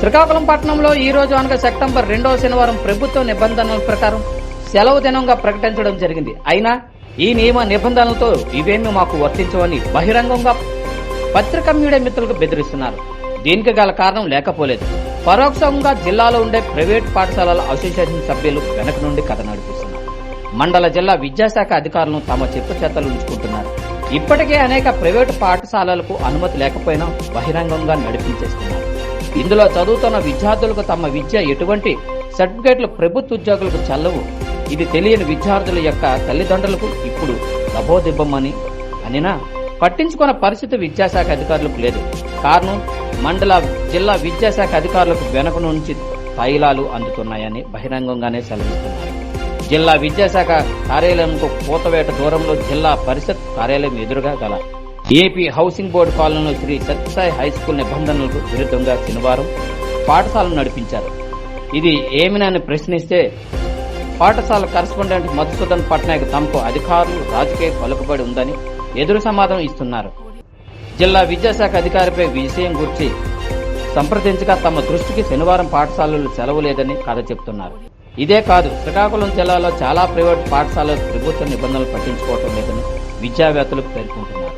శ్రీకాకుళం పట్టణంలో ఈ రోజు అనగా సెప్టెంబర్ రెండవ శనివారం ప్రభుత్వ నిబంధనల ప్రకారం సెలవు దినంగా ప్రకటించడం జరిగింది. అయినా ఈ నియమ నిబంధనలతో ఇవేమీ మాకు వర్తించవని బహిరంగంగా పత్రికా మీడియా మిత్రులకు బెదిరిస్తున్నారు. దీనికి గల కారణం లేకపోలేదు. పరోక్షంగా జిల్లాలో ఉండే ప్రైవేట్ పాఠశాలల అసోసియేషన్ సభ్యులు వెనక నుండి కథ నడిపిస్తున్నారు. మండల జిల్లా విద్యాశాఖ అధికారులను తమ చెప్పు చేతలు ఉంచుకుంటున్నారు. ఇప్పటికే అనేక ప్రైవేటు పాఠశాలలకు అనుమతి లేకపోయినా బహిరంగంగా నడిపించేస్తున్నారు. ఇందులో చదువుతున్న విద్యార్థులకు తమ విద్య ఎటువంటి సర్టిఫికేట్లు ప్రభుత్వ ఉద్యోగులకు చల్లవు. ఇది తెలియని విద్యార్థుల యొక్క తల్లిదండ్రులకు ఇప్పుడు లభోదిబ్బమని అనినా పట్టించుకున్న పరిస్థితి విద్యాశాఖ అధికారులకు లేదు. కారణం మండల జిల్లా విద్యాశాఖ అధికారులకు వెనక నుంచి తైలాలు అందుతున్నాయని బహిరంగంగానే సెలవిస్తున్నారు. జిల్లా విద్యాశాఖ కార్యాలయంకు పూతవేట దూరంలో జిల్లా పరిషత్ కార్యాలయం ఎదురుగా గల ఏపీ హౌసింగ్ బోర్డు కాలనీలో శ్రీ సత్యసాయి హై స్కూల్ నిబంధనలకు విరుద్ధంగా శనివారం పాఠశాలను నడిపించారు. ఇది ఏమినని ప్రశ్నిస్తే పాఠశాల కరస్పాండెంట్ మధుసూదన్ పట్నాయక్ తమకు అధికారులు రాజకీయ పలుకుబడి ఉందని ఎదురు సమాధానం ఇస్తున్నారు. జిల్లా విద్యాశాఖ అధికారిపై విషయం గురించి సంప్రదించగా తమ దృష్టికి శనివారం పాఠశాలలు సెలవు లేదని కథ చెబుతున్నారు ఇదే కాదు శ్రీకాకుళం జిల్లాలో చాలా ప్రైవేట్ పాఠశాలలు ప్రభుత్వ నిబంధనలు పట్టించుకోవటం లేదని విద్యావేత్తలు పేర్కొంటున్నారు.